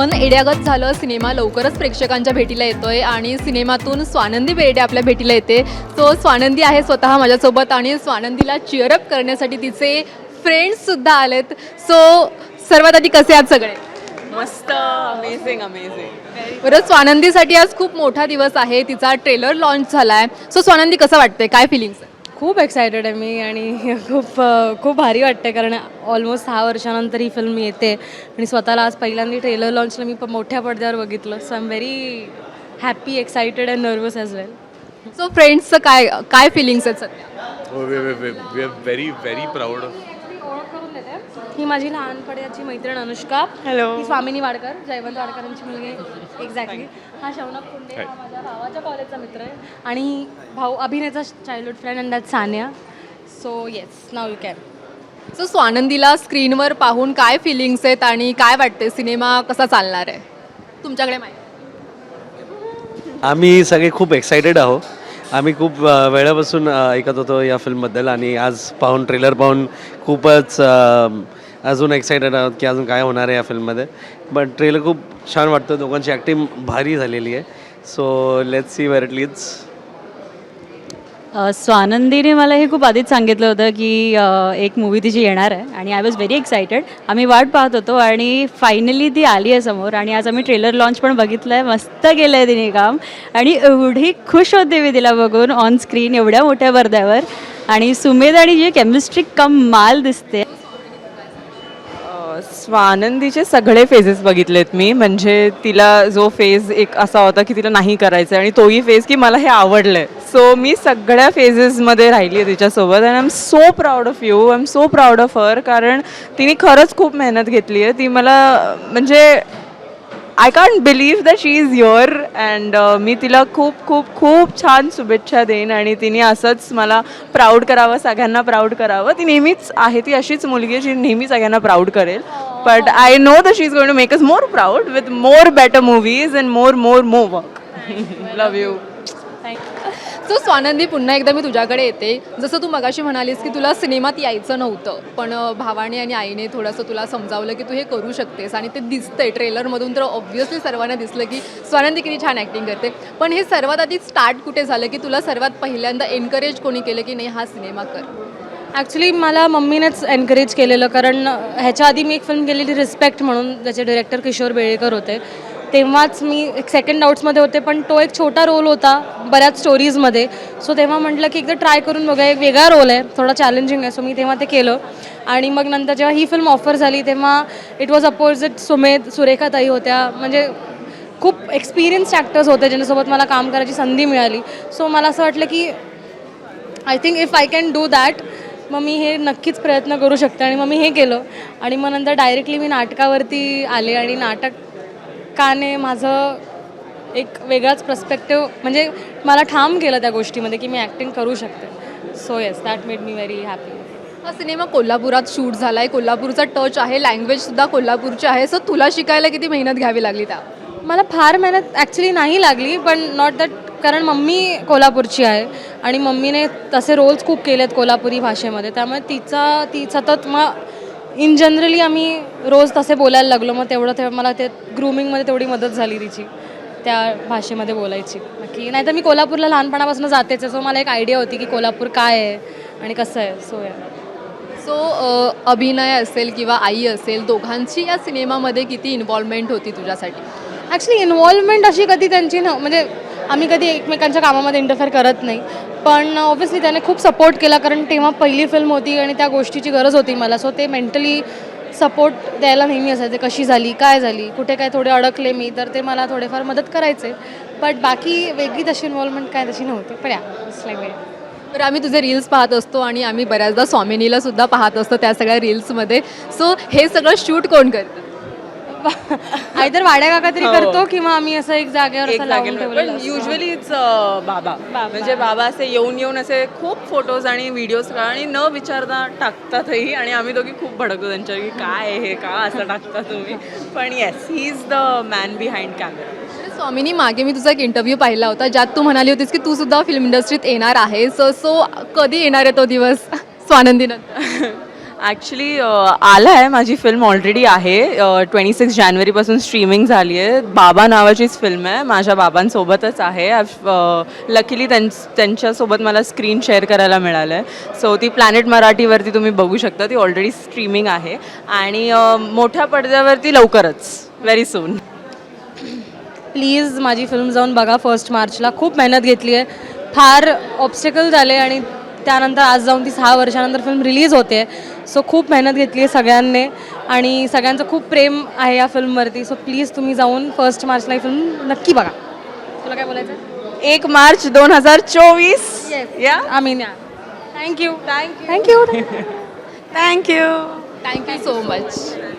मन एड्यागत झालं. सिनेमा लवकरच प्रेक्षकांच्या भेटीला येतोय आणि सिनेमातून स्वानंदी बेर्डे आपल्या भेटीला येते. सो स्वानंदी आहे स्वतः माझ्यासोबत आणि स्वानंदीला चिअरअप करण्यासाठी तिचे फ्रेंड्ससुद्धा आलेत. सो सर्वात आधी कसे आहात सगळे? मस्त अमेझिंग अमेझिंग बरं स्वानंदीसाठी आज खूप मोठा दिवस आहे. तिचा ट्रेलर लॉन्च झाला आहे सो स्वानंदी कसं वाटतंय? काय फिलिंग्स खूप एक्सायटेड आहे मी आणि खूप खूप भारी वाटते कारण ऑलमोस्ट सहा वर्षानंतर ही फिल्म येते. आणि स्वतःला आज पहिल्यांदा ट्रेलर लॉन्चला मी मोठ्या पडद्यावर बघितलं. So I am very happy excited and nervous as well so फ्रेंड्सचं काय काय फिलिंग्स आहेत सध्या Oh, we, we, we, ही माझी लहानपणाची मैत्रीण अनुष्का. Hello. ही स्वामिनी वाडकर जयवंत वाडकरांची मुलगी एक्झॅक्टली हा शौनक कुंडे हा माझ्या भावाच्या कॉलेजचा मित्र आहे. आणि भाऊ अभिनेचा childhood friend and that Sanya. So yes now you can so स्वानंदीला स्क्रीनवर पाहून काय फिलिंग्स आहेत आणि काय वाटते सिनेमा कसा चालणार आहे? तुमच्याकडे माहिती. आम्ही सगळे खूप एक्सायटेड आहो आम्ही खूप वेळापासून ऐकत होतो या फिल्मबद्दल आणि आज पाहून ट्रेलर पाहून खूपच अजून एक्सायटेड आहोत की अजून काय होणार आहे या फिल्ममध्ये. बट ट्रेलर खूप छान वाटतं. दोघांची ॲक्टिंग भारी झालेली आहे. So let's see where it leads स्वानंदीने मला हे खूप आधीच सांगितलं होतं की एक मूवी तिची येणार आहे. आणि आय वॉज व्हेरी एक्सायटेड आम्ही वाट पाहत होतो आणि फायनली ती आली आहे समोर. आणि आज आम्ही ट्रेलर लॉन्च पण बघितलं आहे मस्त केलं आहे तिने काम. आणि एवढी खुश होते मी तिला बघून ऑन स्क्रीन एवढ्या मोठ्या पडद्यावर आणि सुमेध आणि जी केमिस्ट्री कम माल दिसते. स्वानंदीचे सगळे फेजेस बघितलेत मी. म्हणजे तिला जो फेज एक असा होता की तिला नाही करायचं आणि तोही फेज की मला हे आवडलंय. सो मी सगळ्या फेजेसमध्ये राहिली आहे तिच्यासोबत and I am so proud of you I am so proud of her कारण तिने खरंच खूप मेहनत घेतली आहे. ती मला म्हणजे I can't believe that she is your and मी तिला खूप खूप खूप छान शुभेच्छा देईन आणि तिने असंच मला प्राऊड करावं सगळ्यांना प्राऊड करावं. ती नेहमीच आहे ती अशीच मुलगी आहे जी नेहमी सगळ्यांना प्राऊड करेल. But I know that she is going to make us more proud with more better movies and more more more work love you so Swanandi पुन्हा एकदा मी तुझ्याकडे येते. जसं तू मगाशी म्हणालीस की तुला सिनेमात यायचं नव्हतं पण भावाने आणि आईने थोडंसं तुला समजावलं की तू हे करू शकतेस आणि ते दिसतंय ट्रेलरमधून तर ऑब्व्हियसली सर्वांना दिसलं की स्वानंदी किती छान ॲक्टिंग करते. पण हे सर्वात आधी स्टार्ट कुठे झालं की तुला सर्वात पहिल्यांदा एनकरेज कोणी केलं की नाही हा सिनेमा कर? ॲक्च्युली मला मम्मीनेच एनकरेज केलेलं कारण ह्याच्या आधी मी एक फिल्म केलेली रिस्पेक्ट म्हणून त्याचे डिरेक्टर किशोर बेळेकर होते. तेव्हाच मी एक सेकंड डाऊट्समध्ये होते पण तो एक छोटा रोल होता बऱ्याच स्टोरीजमध्ये सो तेव्हा म्हटलं की एकदा ट्राय करून बघा एक वेगळा रोल आहे थोडा चॅलेंजिंग आहे. सो मी तेव्हा ते केलं. आणि मग नंतर जेव्हा ही फिल्म ऑफर झाली तेव्हा it was opposite Sumedh Surekhatai होत्या. म्हणजे खूप एक्सपिरियन्स्ड ॲक्टर्स होते ज्यांच्यासोबत मला काम करायची संधी मिळाली. सो मला असं वाटलं की I think if I can do that मग मी हे नक्कीच प्रयत्न करू शकते. आणि मग मी हे केलं. आणि मग नंतर डायरेक्टली मी नाटकावरती आले आणि नाटक नाटकाने माझं एक वेगळाच पर्स्पेक्टिव्ह म्हणजे मला ठाम केलं त्या गोष्टीमध्ये की मी ॲक्टिंग करू शकते. So yes that made me very happy हा सिनेमा कोल्हापुरात शूट झाला आहे कोल्हापूरचा टच आहे लँग्वेजसुद्धा कोल्हापूरची आहे. सो तुला शिकायला किती मेहनत घ्यावी लागली त्या? मला फार मेहनत ॲक्च्युली नाही लागली पण नॉट दॅट कारण मम्मी कोल्हापूरची आहे आणि मम्मीने तसे रोल्स खूप केलेत कोल्हापुरी भाषेमध्ये. त्यामुळे तिचा ती सतत मग इन जनरली आम्ही रोज तसे बोलायला लागलो. मग तेवढं तेव्हा मला ते ग्रूमिंगमध्ये तेवढी मदत झाली तिची. त्या भाषेमध्ये बोलायची. बाकी नाही तर मी कोल्हापूरला लहानपणापासून जातेच सो मला एक आयडिया होती की कोल्हापूर काय आहे आणि कसं आहे. सो या सो अभिनय असेल किंवा आई असेल दोघांची या सिनेमामध्ये किती इन्व्हॉल्वमेंट होती तुझ्यासाठी? ॲक्च्युली इन्व्हॉल्वमेंट अशी कधी त्यांची न म्हणजे आम्ही कधी एकमेकांच्या कामामध्ये इंटरफेअर करत नाही. पण ऑब्व्हियसली त्याने खूप सपोर्ट केला कारण तेव्हा पहिली फिल्म होती आणि त्या गोष्टीची गरज होती मला. सो ते मेंटली सपोर्ट द्यायला नेहमी असायचे कशी झाली काय झाली कुठे काय थोडे अडकले मी तर ते मला थोडेफार मदत करायचे. बट बाकी वेगळी तशी इन्व्हॉल्वमेंट काय तशी नव्हती. पण या लाईक वेळ तर आम्ही तुझे रील्स पाहत असतो आणि आम्ही बऱ्याचदा स्वामिनीला सुद्धा पाहत असतो त्या सगळ्या रील्समध्ये सो हे सगळं शूट कोण करतं? आयदर वाड्या काका तरी हो. करतो किंवा आम्ही असं एक जागेवर एक असं लावून जागेवर. ठेवलेलं पण असतं. युजली इट्स बाबा. म्हणजे बाबा असे येऊन येऊन असे खूप फोटोज आणि व्हिडिओज आणि न विचारता टाकतातही. आणि आम्ही दोघी खूप भडकतो त्यांच्यावर की काय आहे हे का असं टाकता तुम्ही? पण yes he is the man behind camera Swamini मागे मी तुझा एक इंटरव्ह्यू पाहिला होता ज्यात तू म्हणाली होतीस की तू सुद्धा फिल्म इंडस्ट्रीत येणार आहेस. सो कधी येणार आहे तो दिवस? स्वानंदीनंतर. ॲक्च्युली uh, आला आहे माझी फिल्म ऑलरेडी आहे. ट्वेंटी सिक्स जानेवारीपासून स्ट्रीमिंग झाली आहे. बाबा नावाचीच फिल्म आहे. माझ्या बाबांसोबतच आहे. लकीली त्यां त्यांच्यासोबत मला स्क्रीन शेअर करायला मिळालं आहे सो ती प्लॅनेट मराठीवरती तुम्ही बघू शकता. ती ऑलरेडी स्ट्रीमिंग आहे. आणि मोठ्या पडद्यावरती लवकरच. व्हेरी सून प्लीज माझी फिल्म जाऊन बघा. फर्स्ट मार्चला खूप मेहनत घेतली आहे. फार ऑब्स्टिकल झाले आणि त्यानंतर आज जाऊन ती सहा वर्षानंतर फिल्म रिलीज होते. सो खूप मेहनत घेतली आहे सगळ्यांनी आणि सगळ्यांचं खूप प्रेम आहे या फिल्मवरती सो प्लीज तुम्ही जाऊन फर्स्ट मार्चला ही फिल्म नक्की बघा. तुला काय बोलायचं एक मार्च दोन हजार चोवीस. या? आम्ही thank you thank you thank you thank you thank you so much